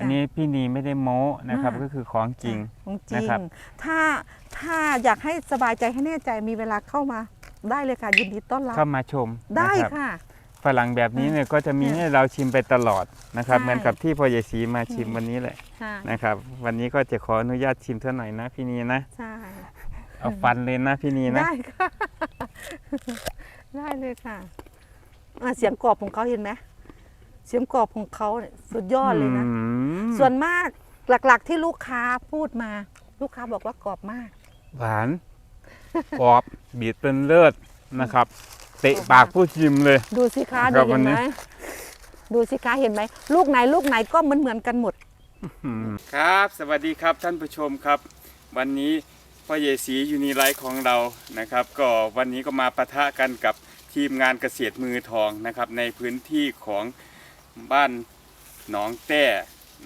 อันนี้พี่นีไม่ได้โม้นะครับอ่าก็คือของจริงของจรินะงครับถ้าถ้าอยากให้สบายใจให้แน่ใจมีเวลาเข้ามาได้เลยค่ะยินดีต้อนรับเข้ามาชมได้นะครับค่ะฝรั่งแบบนี้เนี่ยก็จะมีเนี่ยให้เราชิมไปตลอดนะครับใช่เหมือนกับที่พ่อใหญ่ศรีมาชิมวันนี้แหละใช่นะครับ วันนี้ก็จะขออนุญาตชิมเท่าหน่อยนะพี่นีนะใช่เอาฟันเลยนะพี่นีนะได้ค่ะได้เลยค่ะอะเสียงกรอบของเขาเห็นไหม เสียงกรอบของเขาเนี่ยสุดยอดเลยนะอืมส่วนมากหลักๆที่ลูกค้าพูดมา ลูกค้าบอกว่ากรอบมาก หวาน กรอบบีบเป็นเลิศนะครับ เตะปากผู้ชิมเลย ดูสิคะครัดูบวัเห็นนนี้ ไหมดูสิคะเห็นไหมลูกไหนลูกไหนก็เหมือนเหมือนๆกันหมด ครับ สวัสดีครับท่านผู้ชมครับ วันนี้พ่อเยสียูนิไลท์ของเรานะครับ ก็วันนี้ก็มาปะทะกันกับทีมงานเกษตรมือทองนะครับ ในพื้นที่ของ บ้านหนองแต้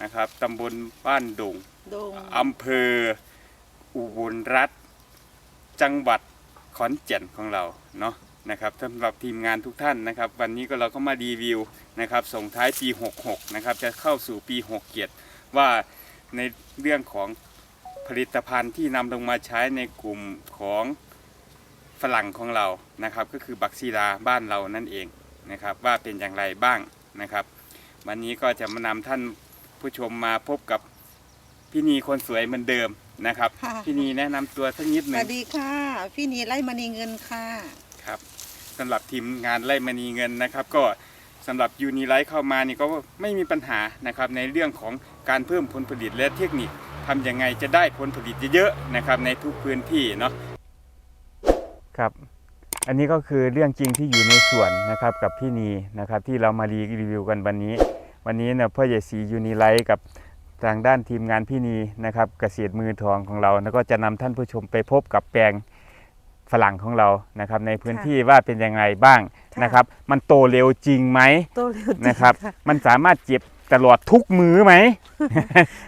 นะครับตำบลบ้านดงดงอำเภออุบลรัฐ จังหวัดขอนแก่นของเราเนาะนะครับสำหรับทีมงานทุกท่านนะครับ วันนี้ก็เราก็มารีวิวนะครับส่งท้ายปี 66 นะครับ จะเข้าสู่ปี 67 ว่าในเรื่องของผลิตภัณฑ์ที่นำลงมาใช้ในกลุ่มของฝรั่งของเรานะครับ ก็คือบักซีลาบ้านเรานั่นเองนะครับ ว่าเป็นอย่างไรบ้างนะครับ วันนี้ก็จะมานำท่านผู้ชมมาพบกับพี่นีคนสวยเหมือนเดิมนะครับค่ะ พี่นีแนะนำตัวสักนิดสหนึ่วังสดีค่ะ พี่นีไล่มณีเงินค่ะ ครับสำหรับทีมงานไล่มณีเงินนะครับ ก็สำหรับยูนิไลท์เข้ามานี่ก็ไม่มีปัญหานะครับในเรื่องของการเพิ่มผลผลิตและเทคนิคทำยังไงจะได้ผลผลิตเยอะๆนะครับในทุกพื้นที่เนาะ ครับ อันนี้ก็คือเรื่องจริงที่อยู่ในสวนนะครับกับพี่นีนะครับที่เรามารีวิวกันวันนี้ วันนี้เนี่ยพ่อใหญ่ศรียูนิไลท์กับทางด้านทีมงานพี่นีนะครับเกษตรมือทองของเราแล้วก็จะนำท่านผู้ชมไปพบกับแปลงฝรั่งของเรานะครับในพื้นค่ะที่ว่าเป็นยังไงบ้างค่ะนะครับ มันโตเร็วจริงไหมโตเร็วจริงนะครับค่ะมันสามารถเก็บตลอดทุกมือไหม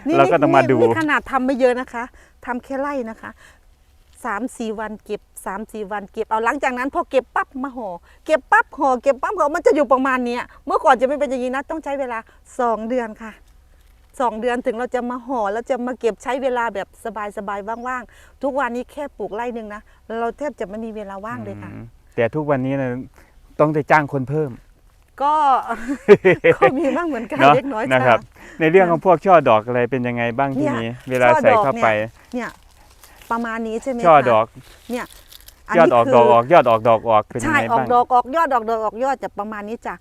นี่เราก็ต้องมาดูนี่ขนาดทำไม่เยอะนะคะทำแค่ไล่นะคะ สามสี่วันเก็บสามสี่วันเก็บเอาหลังจากนั้นพอเก็บปั๊บมาห่อเก็บปั๊บห่อเก็บปั๊บห่อมันจะอยู่ประมาณเนี้ยเมื่อก่อนจะไม่เป็นอย่างนี้นะต้องใช้เวลาสองเดือนค่ะสองเดือนถึงเราจะมาห่อแล้วจะมาเก็บใช้เวลาแบบสบายๆว่างๆทุกวันนี้แค่ปลูกไร่หนึ่งนะเราแทบจะไม่มีเวลาว่างเลยค่ะอืมแต่ทุกวันนี้นะต้องได้จ้างคนเพิ่ม ก็ก็มีบ้างเหมือนกันเนาะเล็กน้อยนะคค่ะรับ ในเรื่องของพวกช่อดอกอะไรเป็นยังไงบ้างที่เนี่ยนี้เวลาช่อใส่ดอกเข้าไปเนี่ย ประมาณนี้ใช่ไหมช่อคะดอก เนี่ยยอดออกคืดอกออกยอดออกดอกออกเป็นยังใช่ไงออกบ้าง ดอกออกยอดออกดอกออกยอดจะประมาณนี้จ้ะ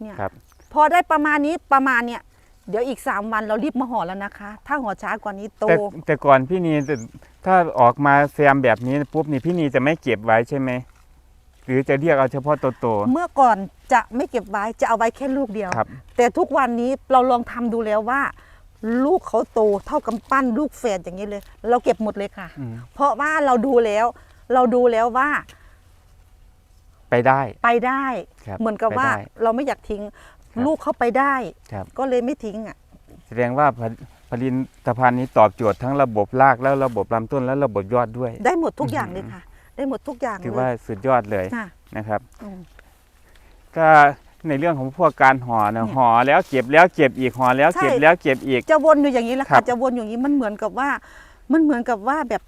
เนี่ยครับ พอได้ประมาณนี้ประมาณเนี่ยเดี๋ยวอีก3วันเรารีบมาห่อแล้วนะคะ ถ้าห่อช้ากว่านี้โต แต่แต่ก่อนพี่นีจะถ้าออกมาแซมแบบนี้ปุ๊บนี่พี่นีจะไม่เก็บไว้ใช่ไหมหรือจะเรียกเอาเฉพาะตัวโต เมื่อก่อนจะไม่เก็บไว้จะเอาไว้แค่ลูกเดียว ครับ แต่ทุกวันนี้เราลองทำดูแล้วว่า ลูกเขาโตเท่ากับปั้นลูกแฝดอย่างนี้เลย เราเก็บหมดเลยค่ะ อืมเพราะว่าเราดูแล้ว เราดูแล้วว่าไปได้ ไปได้ ครับเหมือนกับไปว่าได้ เราไม่อยากทิ้งครับลูกเขาไปได้ ครับ ก็เลยไม่ทิ้งอะ แสดงว่าผลผลิตภัณฑ์นี้ตอบโจทย์ทั้งระบบรากแล้วระบบลำต้นและระบบยอดด้วย ได้หมดทุกอย่างอืมเลยค่ะ ได้หมดทุกอย่างถือเลว่ายสุดยอดเลยค่ะนะครับ อืม ก็ ในเรื่องของพวกการห่อเนี่ยเนี่ยห่อแล้วเก็บแล้วเก็บอีกห่อแล้วใช่เก็บแล้วเก็บอีกจะวนอยู่อย่างนี้แหละครัค่ะบจะวนอยู่อย่างนี้มันเหมือนกับว่า มันเหมือนกับว่าแบบ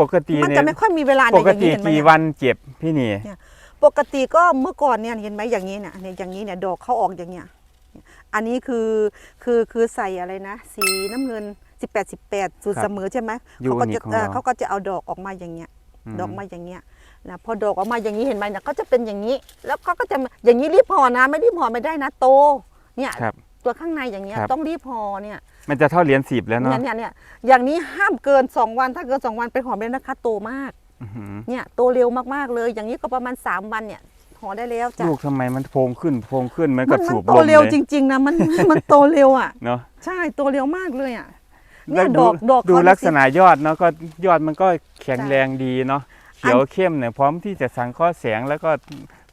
ปกติมันเนี่จะยไม่ค่อยมีเวลาปเนี่ยกอย่างตินี้เห็นไหมกี่เนี่ยวันเก็บพี่นี่ปกติก็เมื่อก่อนเนี่ยเห็นไหมอย่างนี้เนี่ยเนี่ยอย่างนี้เนี่ยดอกเขาออกอย่างเงี้ยอันนี้คือคือคือใส่อะไรนะ สีน้ำเงิน18 18สูตรเสมอใช่ไหมยูเขาก็นิจะคของเอ่อเราเขาก็จะเอาดอกออกมาอย่างเงี้ยมดอกมาอย่างเงี้ย นะพอดอกออกมาอย่างนี้เห็นไหมนะก็จะเป็นอย่างนี้ แล้วเขาก็จะอย่างนี้รีบห่อนะ ไม่รีบห่อไม่ได้นะโต เนี่ยครับ ตัวข้างในอย่างเงี้ยครับ ต้องรีบห่อเนี่ยมันจะเท่าเหรียญสิบแล้วเนี่เนาะยเนี่ยเนี่ยอย่างนี้ห้ามเกิน 2 วันถ้าเกิน 2 วันไปห่อไม่ได้นะคะโตมากอื้อหือเนี่ยโตเร็วมากๆเลย อย่างนี้ก็ประมาณ 3 วันเนี่ยห่อได้แล้วจ้ะลูกทำไมมันโพงขึ้นโพงขึ้นเหมือนมักับมัสูบโตลมเร็วเลยจริงๆนะมันมันโตเร็วอะ เนาะใช่โตเร็วมากเลยอะเนี่แล้ยวดดูอกดอกดูเขาลักสิษณะยอดเนาะก็ยอดมันก็แข็งใช่แรงดีเนาะเขียวเข้มเนี่ยพร้อมที่จะสังเคราะห์แสง แล้วก็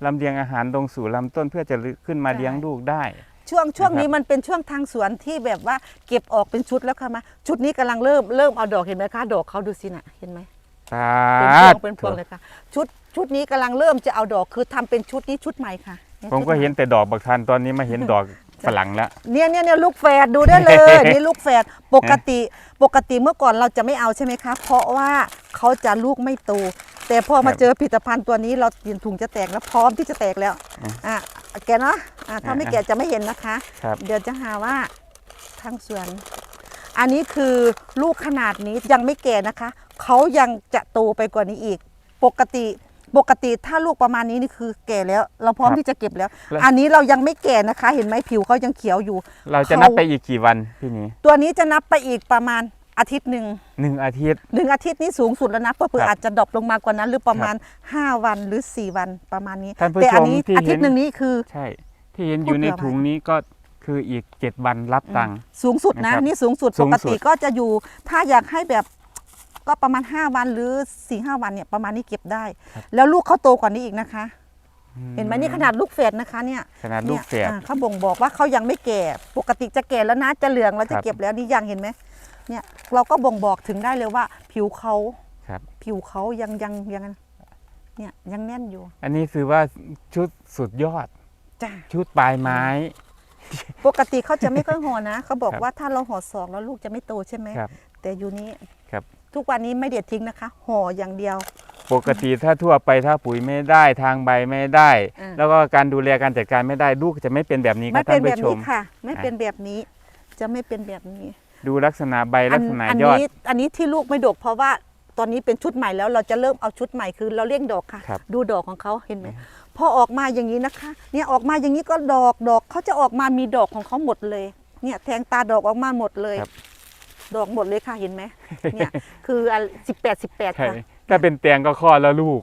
ลำเลียงอาหารลงสู่ลำต้นเพื่อจะขึ้นมาเลี้ยงลูกได้ ช่วงช่วงนะครับนี้มันเป็นช่วงทางสวนที่แบบว่าเก็บออกเป็นชุดแล้วค่ะมาชุดนี้กำลังเริ่มเริ่มเอาดอกเห็นไหมคะดอกเขาดูสิน่ะเห็นไหมตาเป็นพวดงเป็นพวงเลยค่ะชุดชุดนี้กำลังเริ่มจะเอาดอกคือทำเป็นชุดนี้ชุดใหม่ค่ะผมก็เห็นแต่ดอกบักทันตอนนี้มาเห็นดอก ฝรั่งแล้วเนี่ยเนี่ยเนี่ยลูกแฝดดูได้เลยนี่ลูกแฝดปกติปกติเมื่อก่อนเราจะไม่เอาใช่ไหมคะเพราะว่าเขาจะลูกไม่โตแต่พอมาครับเจอผลิตภัณฑ์ตัวนี้เราเปลี่ยนถุงจะแตกแล้วพร้อมที่จะแตกแล้วอะอะแกะเนาะอะถ้าไม่อะแกะจะไม่เห็นนะคะครับเดี๋ยวจะหาว่าทางสวน อันนี้คือลูกขนาดนี้ยังไม่แก่นะคะเขายังจะโตไปกว่านี้อีก ปกติ ปกติถ้าลูกประมาณนี้นี่คือแก่แล้ว เราพร้อมครับที่จะเก็บแล้วแล้ว อันนี้เรายังไม่แก่นะคะ เห็นไหมผิวเขายังเขียวอยู่ เราจะเขานันับไปอีกกี่วันพี่นี้ ตัวนี้จะนับไปอีกประมาณอาทิตย์หนึ่งหนึ่งอาทิตย์หนึ่งอาทิตย์นี้สูงสุดแล้วนะเพื่อครับอาจจะดรอปลงมากว่านั้น หรือประมาณ 5 วันหรือ 4 วันประมาณนี้ท่านผู้แต่อัชมนี้ที่อาทิตย์เห็นหนึ่งนี้คือใช่ที่เห็นอยู่ในพูดเผื่อไว้ถุงนี้ก็คืออีกเจ็ดวันรับตังค์สูงสุดนะนะครับนี่สูงสุดสูปงกสุดติก็จะอยู่ ถ้าอยากให้แบบ ก็ประมาณ 5 วันหรือ4ีหวันเนี่ยประมาณนี้เก็บได้ แล้วลูกเขาโตกว่านี้อีกนะคะ เห็นไหมนี่ขนาดลูกเฟดนะคะเนี่ยขนาดลูกแฝเนี่ยดอ่าเขาบ่งบอกว่าเขายังไม่แก่ปกติจะแก่แล้วนะจะเหลืองแล้วจะครับเก็บแล้วนี่ยังเห็นไหมเนี่ยเราก็บ่งบอกถึงได้เลยว่า ผิวเขาครับผิวเขายังยังยังเนี่ยยังแน่นอยู่ อันนี้คือว่าชุดสุดยอดจ้าชุดปลายไม้ ปกติเขาจะไม่ค่อยห่อนะเขาบอกครับว่าถ้าเราห่อสองแล้วลูกจะไม่โตใช่ไหมครับแต่อยู่นี้ครับ ทุกวันนี้ไม่เด็ดทิ้งนะคะห่ออย่างเดียว ปกติถ้าทั่วไปถ้าปุ๋ยไม่ได้ทางใบไม่ได้ อ่า แล้วก็การดูแลการจัดการไม่ได้ลูกจะไม่เป็นแบบนี้คไม่รับเป็ท่านนแบบผู้ชนี้ม ค่ะ ไม่อะเป็นแบบนี้ จะไม่เป็นแบบนี้ดูลักษณะใบลักษณะอัยอด นี้อันนี้ที่ลูกไม่ดก เพราะว่าตอนนี้เป็นชุดใหม่แล้วเราจะเริ่มเอาชุดใหม่คือเราเลี้ยงดอกค่ะ ครับ ดูดอกของเขาเห็นไหมพอออกมาอย่างนี้นะคะ เนี่ยออกมาอย่างนี้ก็ดอกดอกเขาจะออกมามีดอกของเขาหมดเลย เนี่ยแทงตาดอกออกมาหมดเลย ครับ ดอกหมดเลยค่ะเห็นไหมเนี่ยคือสิบแปดสิบแปดใช่ค่ะถ้าเป็นแตงก็ข้อแล้วลูก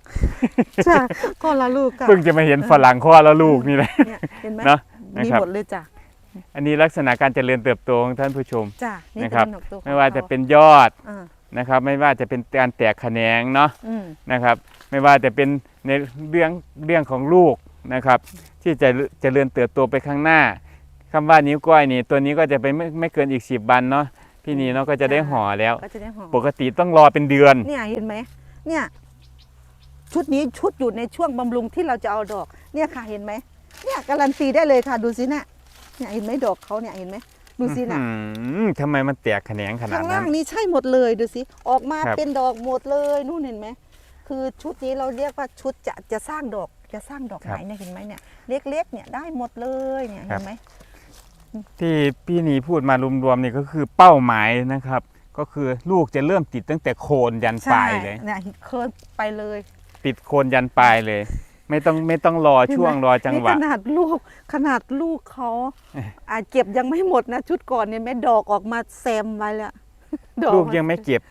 ใช่ก็ละลูกค่ะเพิ่งจะมาเห็นฝรั่งข้อแล้วลูกนี่แหละเนี่ยเห็นไหมเนอะมีนะครับหมดเลยจ้ะอันนี้ลักษณะการเจริญเติบโตของท่านผู้ชมจ้ะนี่นะครับเป็นดอกตัวของไม่ว่าจะขเป็นยอดอ่านะครับ ไม่ว่าจะเป็นการแตกแขนงเนาะอืมนะครับ ไม่ว่าจะเป็นในเรื่องเรื่องของลูกนะครับ ที่จะเจริญเติบโตไปข้างหน้าคำว่านิ้วก้อยนี่ตัวนี้ก็จะไปไม่ไม่เกินอีกสิบวันเนาะ พี่นีเนาะก็จะได้ห่อแล้ว ก็จะได้หอมปกติต้องรอเป็นเดือน เนี่ยเห็นไหมเนี่ย ชุดนี้ชุดอยู่ในช่วงบำรุงที่เราจะเอาดอก เนี่ยค่ะเห็นไหมเนี่ยการันตีได้เลยค่ะดูสินะเนี่ยเห็นไหมดอกเขาเนี่ยเห็นไหมดูสินะอื้อหือทำไมมันแตกแขนงขนาข้าดงนั้ล่าน งนี้ใช่หมดเลยดูสิออกมาครับ เป็นดอกหมดเลยนู่นเห็นไหมคือชุดนี้เราเรียกว่าชุดจะจะสร้างดอกจะสร้างดอกไหนเนี่ยเห็นไหมเนี่ยเล็กๆเนี่ยได้หมดเลยเนี่ยเห็นไหม ที่พี่นีพูดมารวมๆนี่ก็คือเป้าหมายนะครับ ก็คือลูกจะเริ่มติดตั้งแต่โคนยันปลายเลยเนี่ยเคิร์นไปเลย ติดโคนยันปลายเลย ไม่ต้องไม่ต้องรอช่วงรอจังหวะนี่ขนาดลูกขนาดลูกเขาอาจเก็บยังไม่หมดนะชุดก่อนเนี่ยแม่ดอกออกมาแซมไว้แล้วดอลูกมันยังไม่เก็บ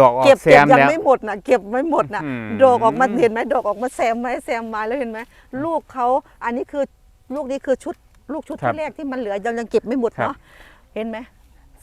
ดอกออเก็บกแซเก็บมยังแล้วไม่หมดนะเก็บไม่หมดนะอื้อหือดอกออกมาเห็นไหมดอกออกมาแซมไว้แซมไว้แล้วเห็นไหมลูกเขาอันนี้คือลูกนี้คือชุด ลูกชุดครับที่แรกที่มันเหลือยังยังเก็บไม่หมดครับเนาะเห็นไหม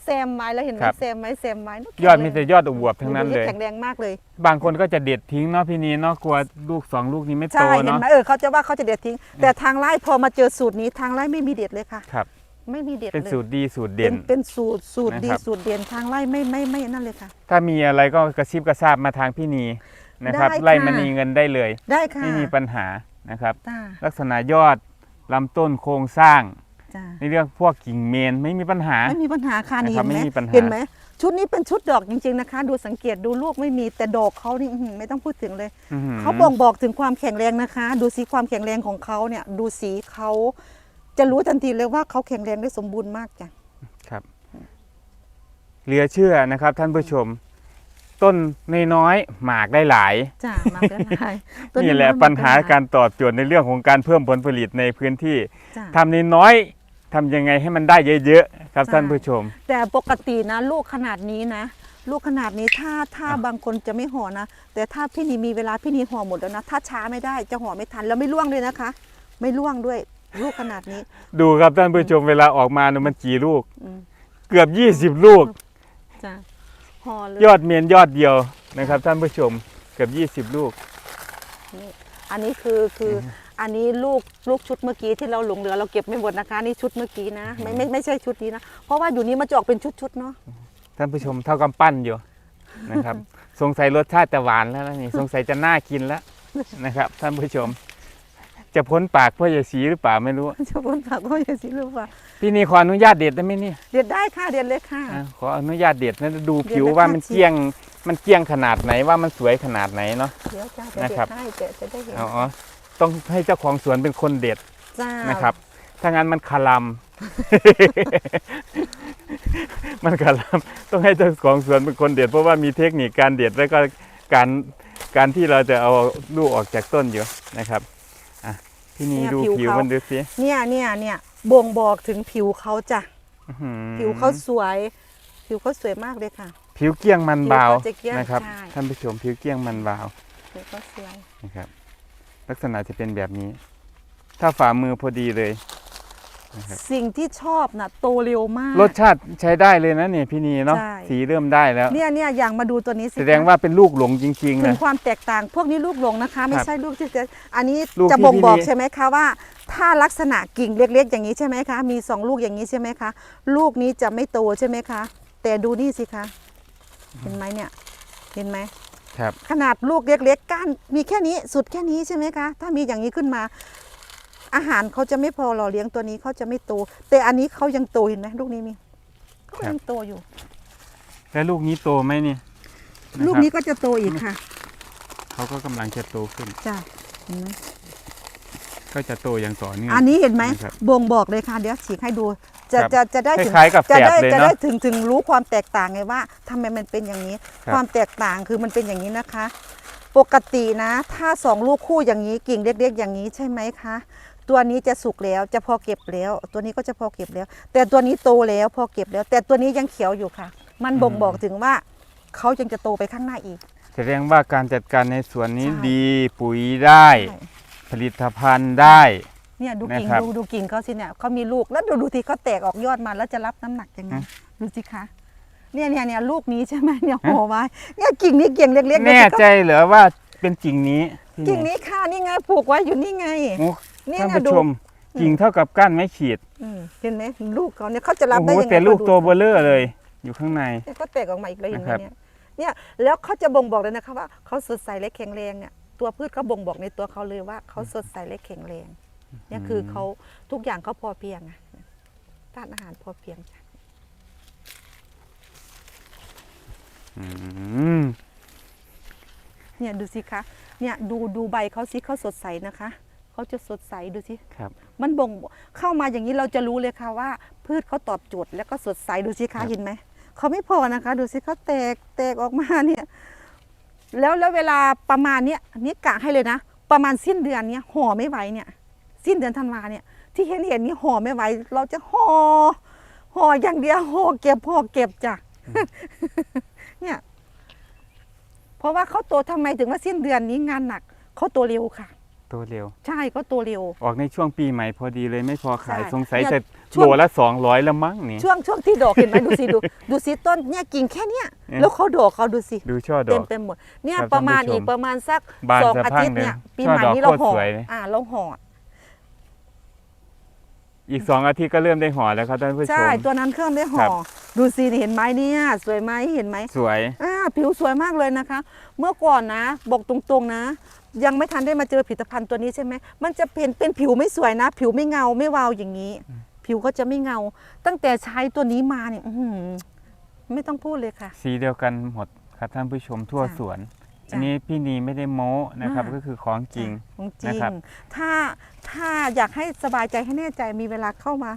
แซมไว้แล้วเห็นไหมครับ แซมไว้แซมไว้ยอดมีแต่ยอดอวบทั้งนั้นเลย แข็งแรงมากเลยบางคนก็จะเด็ดทิ้งเนาะพี่นีเนาะกลัวลูกสองลูกนี้ไม่โตใช่เห็นเนาะ ไหมเออเขาจะว่าเขาจะเด็ดทิ้ง แต่ทางไร่พอมาเจอสูตรนี้ทางไร่ไม่มีเด็ดเลยค่ะ ครับ ไม่มีเด็ดเป็นเลยสูตรดีสูตรเป็เด่นนเป็นสูตรสูตรดีนะครับ สูตรเด่นทางไร่ไม่ไม่ไม่นั่นเลยค่ะ ถ้ามีอะไรก็กระซิบกระซาบมาทางพี่นีนะครับ ได้ค่ะ ไล่มณีเงินได้เลย ได้ค่ะไม่มีปัญหานะครับ จ้า ลักษณะยอด ลำต้นโครงสร้าง จ้าในเรื่องพวกกิ่งเมนไม่มีปัญหา ไม่มีปัญหาค่ะนี่นะครับเห็นไหมไม่มีปัญหา เห็นไหมชุดนี้เป็นชุดดอกจริงๆนะคะ ดูสังเกตดูลูกไม่มีแต่ดอกเขานี่อื้อหือไม่ต้องพูดถึงเลย อื้อหือ เขาบ่งบอกถึงความแข็งแรงนะคะ ดูสีความแข็งแรงของเขาเนี่ยดูสีเขาจะรู้ทันทีเลยว่าเขาแข็งแรงได้สมบูรณ์มากจ้ะ ครับเหลือเชื่อนะครับท่านผู้ชม ต้นน้อยๆหมากได้หลายจ้ามาเป็นไรตัวนี่แหละมัปัญหาเป็นไรการตอบโจทย์ในเรื่องของการเพิ่มผลผลิตในพื้นที่จ้ะ ทำน้อยๆทำยังไงให้มันได้เยอะๆครับใช่ ท่านผู้ชม แต่ปกตินะ ลูกขนาดนี้นะ ลูกขนาดนี้ถ้าถ้าบางคนจะไม่ห่อนะ แต่ถ้าพี่นีมีเวลาพี่นีห่อหมดแล้วนะ ถ้าช้าไม่ได้จะห่อไม่ทันแล้วไม่ร่วงด้วยนะคะ ไม่ร่วงด้วย ลูกขนาดนี้ ดูครับท่านผู้ชมเวลาออกมาเนี่ยมันกี่ลูก อืม เกือบ 20 ลูก จ้ะ ห่อเลยยอดเมนยอดเดียวนะครับ ท่านผู้ชมเกือบ20 ลูกอันนี้คือคือออันนี้ลูกลูกชุดเมื่อกี้ที่เราหลงเหลือเราเก็บไม่หมดนะคะนี่ชุดเมื่อกี้นะไม่ไม่ไม่ใช่ชุดนี้นะเพราะว่าอยู่นี้มันจะออกเป็นชุดๆเนาะท่านผู้ชมเท่ากำปั้นอยู่นะครับ สงสัยรสชาติจะหวานแล้วนะนี่สงสัยจะน่ากินแล้วนะครับ ท่านผู้ชม จะพ้นปากพ่อใหญ่สีหรือเปล่าไม่รู้ จะพ้นผักก็อย่าสิลูกว่าพี่นีขออนุญาตเด็ดได้ไหมเนี่ยเด็ดได้ค่ะเด็ดเลยค่ะอะขออนุญาตเด็ดนะดูเด็ดผิวเลยว่าค่ะมันชิเกลี้ยงมันเกลี้ยงขนาดไหนว่ามันสวยขนาดไหนเนาะเดี๋ยวจ้าจะนะเด็ครับดให้จะจะได้เห็นอ๋อต้องให้เจ้าของสวนเป็นคนเด็ดจ้านะครับ ถ้างั้นมันคาลำมันคาลำต้องให้เจ้าของสวนเป็นคนเด็ดเพราะว่ามีเทคนิคการเด็ดแล้วก็การการที่เราจะเอาลูกออกจากต้นอยู่นะครับ อะพี่นีดูผิวมันดูสิเนี่ยเนี่ยเนี่ยบ่งบอกถึงผิวเขาจ้ะอื้อหือผิวเขาสวย ผิวเขาสวยมากเลยค่ะ ผิวเกลี้ยงมันเบาผิวเขาจะเกลี้ยงนะครับใช่ ท่านผู้ชมผิวเกลี้ยงมันเบาผิวเขาสวยนะครับ ลักษณะจะเป็นแบบนี้ ถ้าฝ่ามือพอดีเลย ครับสิ่งที่ชอบน่ะโตเร็วมาก รสชาติใช้ได้เลยนะเนี่ยพี่นีเนาะใช่ สีเริ่มได้แล้ว เนี่ยเนี่ยอย่างมาดูตัวนี้สิแสดงว่าเป็นลูกหลงจริงๆถึนะ งความแตกต่างพวกนี้ลูกหลงนะคะ ไม่ครับใช่ลูกที่จะอันนี้ลูกจะที่บ่งบอกพี่ใช่ไหมคะว่า ถ้าลักษณะกิ่งเล็ก ๆ อย่างนี้ใช่ไหมคะ มีสองลูกอย่างนี้ใช่ไหมคะ ลูกนี้จะไม่โตใช่ไหมคะ แต่ดูนี่สิคะเห็นไหมเนี่ยเห็นไหม ครับ ขนาดลูกเล็กๆก้านมีแค่นี้สุดแค่นี้ใช่ไหมคะ ถ้ามีอย่างนี้ขึ้นมา อาหารเขาจะไม่พอหล่อเลี้ยงตัวนี้เขาจะไม่โต แต่อันนี้เขายังโตเห็นไหมลูกนี้มีเขายังโตอยู่ แล้วลูกนี้โตไหมเนี่ยะลูกครับนี้ก็จะโตอีกค่ะเขาก็กำลังจะโตขึ้น จ้ะเห็นไหมก็จะโตอย่างต่อเนื่อง อันนี้เห็นไหมนะครับบ่งบอกเลยค่ะ เดี๋ยวฉีกให้ดู จะครับจะจะได้ถึงคล้ายๆกับจะแฝดได้เลยจะเนอะได้ถึงถึงรู้ความแตกต่างไงว่าทำไมมันเป็นอย่างนี้ ครับ ความแตกต่างคือมันเป็นอย่างนี้นะคะ ปกตินะ ถ้าสองลูกคู่อย่างนี้กิ่งเล็กๆอย่างนี้ใช่ไหมคะ ตัวนี้จะสุกแล้วจะพอเก็บแล้ว ตัวนี้ก็จะพอเก็บแล้ว แต่ตัวนี้โตแล้วพอเก็บแล้ว แต่ตัวนี้ยังเขียวอยู่ค่ะ มันบ่งบอกถึงว่าเขายังจะโตไปข้างหน้าอีก แสดงว่าการจัดการในสวนนี้ใช่ ดีปุ๋ยได้ ใช่ผลิตภัณฑ์ได้ เนี่ยดูกิ่งนะครับ ดูดูกิ่งเขาสิเนี่ยเขามีลูกแล้วดูดูที่เขาแตกออกยอดมาแล้วจะรับน้ำหนักยังไงฮะดูสิคะเนี่ยเนี่ยเนี่ยลูกนี้ใช่ไหมเนี่ยห่อไว้เนี่ยกิ่งนี้กิ่งเล็กๆแน่ดูสิใจเหรอว่าเป็นกิ่งนี้พี่กิ่งนี้ค่ะนี่ไงผูกไว้อยู่นี่ไง โอ้ นี่ท่านไงผู้ดูชมกิ่งเท่ากับก้านไม้ขีดอืมเห็นไหมลูกเขาเนี่ยเขาจะรับโอ้โหได้ยังไงแต่ลูกเขาดูโตเบลเลอร์เลย อยู่ข้างใน เนี่ยเขาแตกออกมาอีกแล้วเห็นไหมนะครับ เนี่ยเนี่ยแล้วเขาจะบ่งบอกเลยนะคะว่าเขาสดใสและแข็งแรงเนี่ยตัวพืชเขาบ่งบอกในตัวเขาเลยว่าเขาสดใสและแข็งแรงเนี่ยคือเขาทุกอย่างเขาพอเพียงอะธาตุอาหารพอเพียงจ้ะอืมเนี่ยดูสิคะเนี่ยดูดูใบเขาสิเขาสดใสนะคะ เขาจะสดใสดูสิครับ มันบ่งเข้ามาอย่างนี้เราจะรู้เลยค่ะว่า พืชเขาตอบโจทย์แล้วก็สดใสดูสิครัคะบเห็นไหมเขาไม่พอนะคะ ดูสิเขาแตกแตกออกมาเนี่ย แล้วแล้วเวลาประมาณเนี้ยอันนี้กะให้เลยนะประมาณสิ้นเดือนเนี้ยห่อไม่ไหวเนี่ย สิ้นเดือนธันวาเนี่ย ที่เห็นเห็นนี่ห่อไม่ไหวเราจะห่อห่ออย่างเดียวห่อเก็บห่อเก็บจ้ะเนี่ย เพราะว่าเขาโตทำไมถึงว่าสิ้นเดือนนี้งานหนักเขาโตเร็วค่ะ โตเร็ว ใช่เขาโตเร็ว ออกในช่วงปีใหม่พอดีเลยไม่พอขายใช่สงสัยเนี่ยจะช่วง โลละสองร้อยละมั้งนี่ ช่วงช่วงที่ดอกเห็นไหมดูสิดูดูสิต้นเนี่ยกิ่งแค่เนี้ยเอ๊ะ แล้วเขาดอกเขาดูสิ ดูช่อดเต็อมก ไปหมดเนี่ยครับประมาณท่านผู้ชมอีกประมาณสักบานสองสะอาพรั่งทิตย์เนี่ยเลยปีใหม่ช่อดอกนี้เราโคตรห่อสวยเลย อ่าเราห่ออีกสองอาทิตย์ก็เริ่มได้ห่อแล้วครับท่านผู้ชใช่ม ตัวนั้นเครื่องได้ห่ครัอบดูสิเห็นไหมเนี่ยสวยไหมเห็นไหมสวย อ่าผิวสวยมากเลยนะคะ เมื่อก่อนนะ บอกตรงๆนะ ยังไม่ทันได้มาเจอผลิตภัณฑ์ตัวนี้ใช่ไหมมันจะเป็นเป็นผิวไม่สวยนะ ผิวไม่เงาไม่วาวอย่างนี้ ผิวก็จะไม่เงา ตั้งแต่ใช้ตัวนี้มาเนี่ยอื้อหือไม่ต้องพูดเลยค่ะ สีเดียวกันหมดครับท่านผู้ชมทั่วจ้ะสวนจ้ะอันนี้พี่นีไม่ได้โม้นะครับอ่า ก็คือของจริง ของจรินะงครับ ถ้าถ้าอยากให้สบายใจให้แน่ใจมีเวลาเข้ามา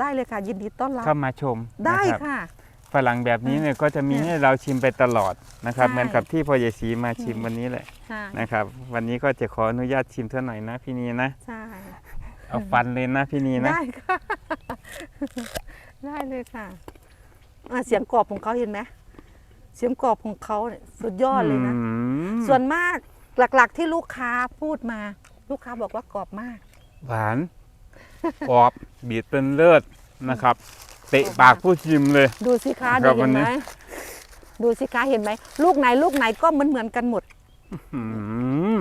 ได้เลยค่ะ ยินดีต้อนรับเข้ามาชมได้นะครับ ค่ะ ฝรั่งแบบนี้เนี่ยก็จะมีเนี่ยให้เราชิมไปตลอดนะครับใช่เหมือนกับที่พ่อใหญ่ศรีมาชิมอืมวันนี้แหละใช่นะครับ วันนี้ก็จะขออนุญาตชิมเท่าหน่อยนะพี่นีนะใช่เอาฟันเลยนะพี่นีนะได้ค่ะได้เลยค่ะอะเสียงกรอบของเขาเห็นไหมเสียงกรอบของเขาเนี่ยสุดยอดเลยนะอืมส่วนมากหลักๆที่ลูกค้าพูดมา ลูกค้าบอกว่ากรอบมาก หวานกรอบบีดเป็นเลิศนะครับ เตะปากผู้ชิมเลย ดูสิคะครัดูบเห็นไหมวันนี้ดูสิคะเห็นไหมลูกไหนลูกไหนก็เหมือนเหมือนๆกันหมดอืม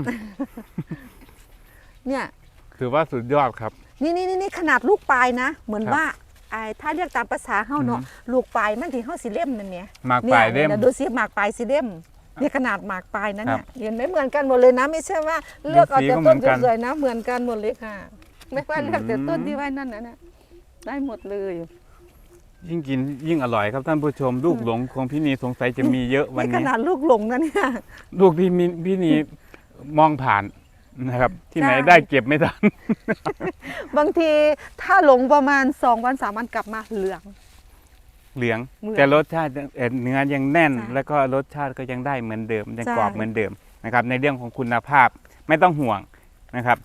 เนี่ย ถือว่าสุดยอดครับ นี่นี่นี่นี่ขนาดลูกปลายนะ เหมือนครับว่าไอ้ถ้าเรียกตามภาษาเฮาเนาะอือฮึลูกปลายมันที่เฮาสิเล่มนั่นเนี่ยหมากปลายเล่มนี่ดูสิหมากปลายสิเล่มนี่ขนาดหมากปลายนะเนี่ครัยบเห็นไหมเหมือนกันหมดเลยนะ ไม่ใช่ว่าเลือกเอาสีแต่ก็เหมืต้อนนกันสวยๆนะ เหมือนกันหมดเลยค่ะ ไม่ว่าเลือกแต่ต้นอืมที่ไว้นั่นนะเนี่ยได้หมดเลย ยิ่งกินยิ่งอร่อยครับท่านผู้ชม ลูกหลงของพี่นีสงสัยจะมีเยอะวันนี่ขนี้ นาดลูกหลงนะเนี่ย ลูกพี่มิพี่นีมองผ่านนะครับ ที่ไหนใช่ ได้เก็บไม่ทัน บางทีถ้าหลงประมาณสองวันสามวันกลับมาเหลือง เหลือง เหลืองแต่รสชาติเอ่อเนื้อยังแน่น ใช่แล้วก็รสชาติก็ยังได้เหมือนเดิมยังใช่ กรอบเหมือนเดิมนะครับ ในเรื่องของคุณภาพไม่ต้องห่วงนะครับ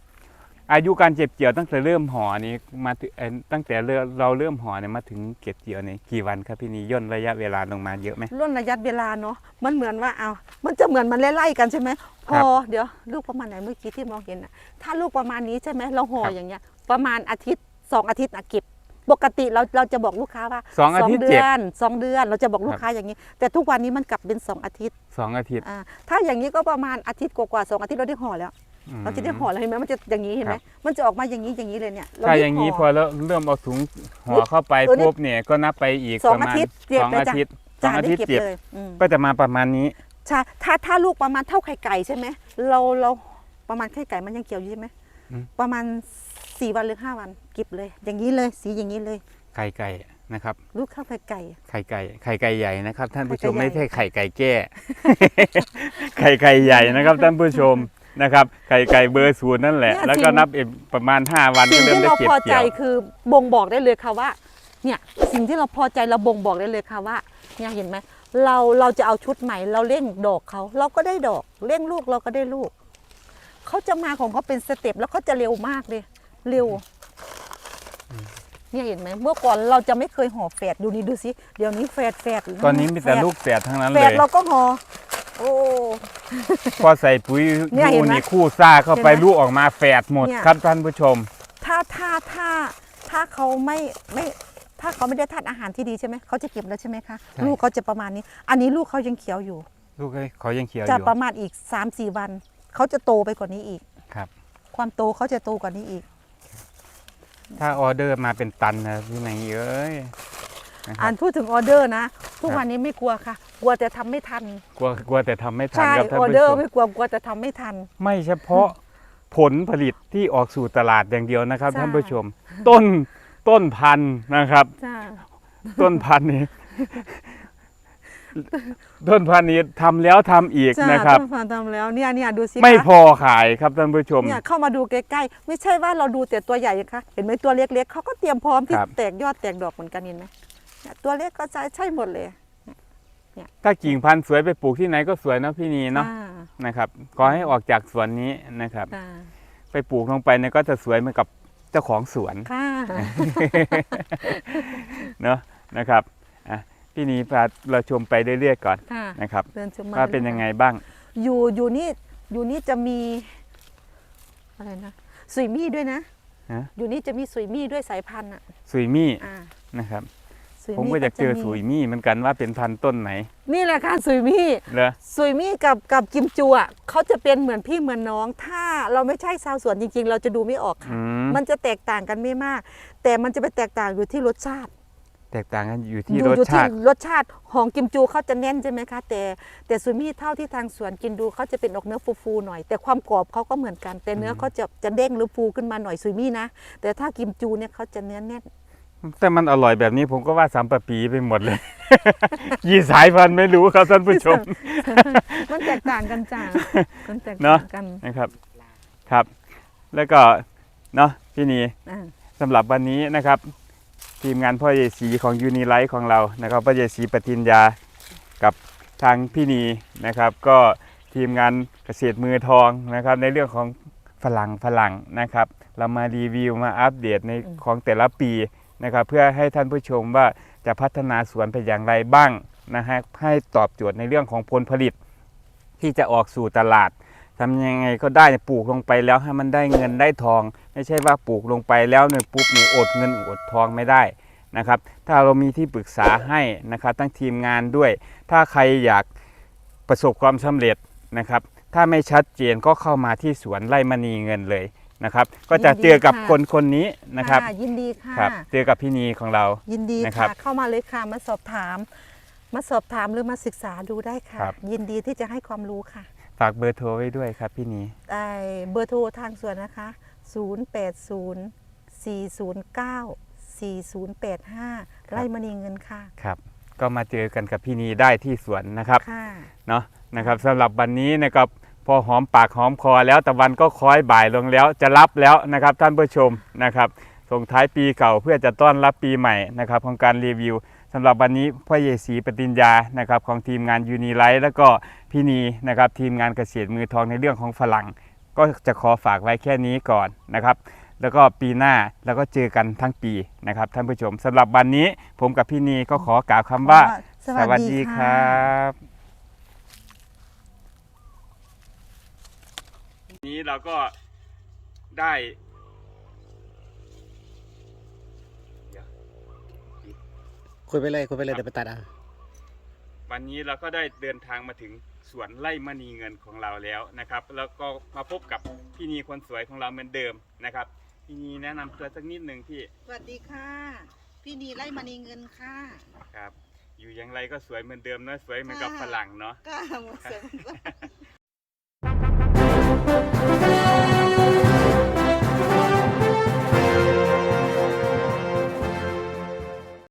อายุการเก็บเกี่ยวตั้งแต่เริ่มห่อนี้มาถึงเอ่อตั้งแต่เริ่มเราเริ่มห่อเนี่ยมาถึงเก็บเกี่ยวเนี่ยกี่วันครับพี่นีย่นระยะเวลาลงมาเยอะไหมร่นระยะเวลาเนาะมันเหมือนว่าเอามันจะเหมือนมันไล่ๆกันใช่ไหมพครัอบเดี๋ยวลูกประมาณไหนเมื่อกี้ที่มองเห็นน่ะถ้าลูกประมาณนี้ใช่ไหมเราห่อครับอย่างเงี้ย ประมาณอาทิตย์สองอาทิตย์นะเก็บปกติเราเราจะบอกลูกค้าว่าสองอาทิตย์เดืเจ็บอนสองเดือนเราจะบอกลูคกรับค้าอย่างนี้ แต่ทุกวันนี้มันกลับเป็นสองอาทิตย์สองอาทิตย์อ่าถ้าอย่างนี้ก็ประมาณอาทิตย์กว่าๆสองอาทิตย์เราได้ห่อแล้วอืม เราจะได้ห่อแล้วเห็นไหมมันจะอย่างนี้เห็นไหมครับมันจะออกมาอย่างนี้อย่างนี้เลยเนี่ยเรถ้าได้อย่างนี้ห่พอแล้วเริ่มเอาถุงห่อเข้าไปเออนี่ปุ๊บเนี่ยก็นับไปอีกสอปงระมาณอาทิตย์เจ็บสองเลยอาจ้ะทิตย์สอจ้างอาได้ทิตย์เก็บเจ็บเลยอืมก็จะมาประมาณนี้ใช่ถ้าถ้าลูกประมาณเท่าไข่ไก่ใช่ไหมเราเราประมาณไข่ไก่มันยังเขียวอยู่ใช่ไหมอืมประมาณสี่วันหรือห้าวันเก็บเลย อย่างนี้เลยสีอย่างนี้เลย ไข่ไก่นะครับ ลูกข้าวไข่ไก่ ไข่ไก่ไข่ไก่ใหญ่นะครับ ท่านผู้ชมไข่ไก่ไม่ใหญ่ใช่ไข่ไก่แก้ไข่ไก่ใหญ่นะครับท่านผู้ชม นะครับไข่ไก่เบอร์ศูนย์นั่นแหละแล้วก็นับอีกประมาณ 5 วันสิ่ก็งเริ่มที่ได้เราเก็บพอใจเกี่ยวคือบ่งบอกได้เลยค่ะว่า เนี่ยสิ่งที่เราพอใจเราบ่งบอกได้เลยค่ะว่า เนี่ยเห็นไหมเราเราจะเอาชุดใหม่ เราเร่งดอกเขาเราก็ได้ดอกเร่งลูกเราก็ได้ลูกเขาจะมาของเขาเป็นสเต็ปแล้วเขาจะเร็วมากเลย เร็ว เนี่ยเห็นไหมเมื่อก่อนเราจะไม่เคยห่อแฝดดูนี่ดูสิเดี๋ยวนี้แฝดแฝดตอนนี้มีแต่ฝดลูกแฝดทั้งนั้นแฝเลดย เราก็ห่อโอ้ พอใส่ปุ๋ยเนี่ยเห็ยูนไหมนิคู่ซ่าเข้าไปเห็นไหมลูกออกมาแฝดหมดเนี่ย ครับท่านผู้ชม ถ้าถ้าถ้าถ้าเขาไม่ไม่ถ้าเขาไม่ได้ทานอาหารที่ดีใช่ไหมเขาจะเก็บแล้วใช่ไหมคะใช่ ลูกเขาจะประมาณนี้ อันนี้ลูกเขายังเขียวอยู่ ลูกเอ้ยเขายังเขียวอจะยู่ประมาณอีก3าสี่วัน เขาจะโตไปกว่านี้อีก ครับ ความโตเขาจะโตกว่านี้อีก ถ้าออเดอร์มาเป็นตันนะพี่นายเอ้ยนะคอ่ารับนพูดถึงออเดอร์นะ ทุกครับวันนี้ไม่กลัวค่ะ กลัวแต่ทำไม่ทัน กลัวกลัวแต่ทำไม่ทันใช่ครับท่านออผู้เดอชร์มไม่กลัวกลัวแต่ทำไม่ทัน ไม่เฉพาะผลผลิตที่ออกสู่ตลาดอย่างเดียวนะครับ ใช่ ท่านผู้ชม ต้นต้นพันธุ์นะครับใช่ต้นพันธุ์นี้ ต้นพันธุ์นี้ทำแล้วทำอีกใช่นะครับ ต้องฟังทำแล้วเนี่ยเนี่ยดูสิไม่คะพอขายครับท่านผู้ชม เนี่ยเข้ามาดูใกล้ๆ ไม่ใช่ว่าเราดูแต่ตัวใหญ่นะคะเห็นไหมตัวเล็กๆเขาก็เตรียมพร้อมที่ครับ แตกยอดแตกดอกเหมือนกันเห็นไหมเนี่ย ตัวเล็กก็ใช่ใช่หมดเลยถ้ากิ่งพันธุ์สวยไปปลูกที่ไหนก็สวยนะพี่นีเนาะอ่นะครับขอให้ออกจากสวนนี้นะครับอ่าไปปลูกลงไปเนี่ยก็จะสวยเหมือนกับเจ้าของสวนค่ะเนาะนะครับอะพี่นีพาเราชมไปเรื่อยๆก่อนค่ะนะครับเดินชมมาว่าเป็นยังไงบ้าง อยู่อยู่นี่อยู่นี่จะมีอะไรนะสุยมี่ด้วยนะฮะอยู่นี่จะมีสุยมี่ด้วยสายพันธุ์อะสุยมี่อ่านะครับ สุยผมก็อยากเจอสุยมี่เหมือนกันว่าเป็นพันธุ์ต้นไหน นี่แหละค่ะสุยมี่เหรอสุยมี่กับกับกิมจูอะเขาจะเป็นเหมือนพี่เหมือนน้อง ถ้าเราไม่ใช่ชาวสวนจริง ๆ เราจะดูไม่ออกค่ะอืมมันจะแตกต่างกันไม่มาก แต่มันจะไปแตกต่างอยู่ที่รสชาติ แตกต่างกันอยู่ที่ดูรสอยู่ชาติรสชาติของกิมจูเขาจะแน่นใช่ไหมคะ แต่แต่ซูมี่เท่าที่ทางสวนกินดูเขาจะเป็นออกเนื้อฟูๆหน่อย แต่ความกรอบเขาก็เหมือนกัน แต่เนื้อเขาจะจะเด้งหรือฟูขึ้นมาหน่อยซูมี่นะแต่ถ้ากิมจูเนี่ยเขาจะเนื้อแน่น แต่มันอร่อยแบบนี้ผมก็ว่าสามปะปีไปหมดเลยยี่สายพันธุ์ไม่รู้ครับท่านผู้ชม มันแตกต่างกันจ้ามันแตกเนต่าอะงกันนะครับ ครับ แล้วก็เนาะพี่นีอ่าสำหรับวันนี้นะครับ ทีมงานพ่อใหญ่ศรีของยูนิไลท์ของเรานะครับพ่อใหญ่ศรีปฏิญญากับทางพี่นีนะครับ ก็ทีมงานเกษตรมือทองนะครับ ในเรื่องของฝรั่งฝรั่งนะครับ เรามารีวิวมาอัปเดตในของแต่ละปี นะครับเพื่อให้ท่านผู้ชมว่าจะพัฒนาสวนไปอย่างไรบ้างนะฮะให้ตอบโจทย์ในเรื่องของผลผลิต ที่จะออกสู่ตลาดทำยังไงก็ได้ปลูกลงไปแล้วให้มันได้เงินได้ทอง ไม่ใช่ว่าปลูกลงไปแล้วเนี่ยปุ๊บนี่อดเงินอดทองไม่ได้นะครับ ถ้าเรามีที่ปรึกษาให้นะครับทั้งทีมงานด้วย ถ้าใครอยากประสบความสำเร็จนะครับ ถ้าไม่ชัดเจนก็เข้ามาที่สวนไร่มณีเงินเลย นะครับ ก็จะเจอกับคนคนนี้นะครับ ค่ะยินดีค่ะ ครับ เจอกับพี่นีของเรา ยินดีนะครับค่ะเข้ามาเลยค่ะมาสอบถาม มาสอบถามหรือมาศึกษาดูได้ค่ะ ครับ ยินดีที่จะให้ความรู้ค่ะฝากเบอร์โทรไว้ด้วยครับพี่นีได้เบอร์โทรทางสวนนะคะ 080 409 4085ไล่มณีเงินค่ะ ครับ ก็มาเจอกันกับพี่นีได้ที่สวนนะครับ ค่ะ เนาะนะครับสำหรับวันนี้นะครับ พอหอมปากหอมคอแล้วตะวันก็คล้อยบ่ายลงแล้วจะรับแล้วนะครับท่านผู้ชมนะครับส่งท้ายปีเก่าเพื่อจะต้อนรับปีใหม่นะครับของการรีวิวสำหรับวันนี้พ่อเยสีปฏิญญานะครับของทีมงานยูนีไลท์แล้วก็พี่นีนะครับทีมงานเกษตรมือทองในเรื่องของฝรั่ง ก็จะขอฝากไว้แค่นี้ก่อนนะครับแล้วก็ปีหน้าแล้วก็เจอกันทั้งปีนะครับท่านผู้ชมสำหรับวันนี้ผมกับพี่นีก็ขอกล่าวคำว่า สวัสดีคค่ะรับ นี้เราก็ได้คุยไปเลยคุยไปเลยเดี๋ยวไปตัดเอาวันนี้เราก็ได้เดินทางมาถึงสวนไร่มณีเงินของเราแล้วนะครับ แล้วก็มาพบกับพี่นีคนสวยของเราเหมือนเดิมนะครับ พี่นีแนะนำตัวสักนิดหนึ่งพี่สวัสดีค่ะ พี่นีไล่มณีเงินค่ะครับ อยู่อย่างไรก็สวยเหมือนเดิมเนอะสวยเหมือนกับค่ะฝรั่งเนาะก็หมดเสร็จ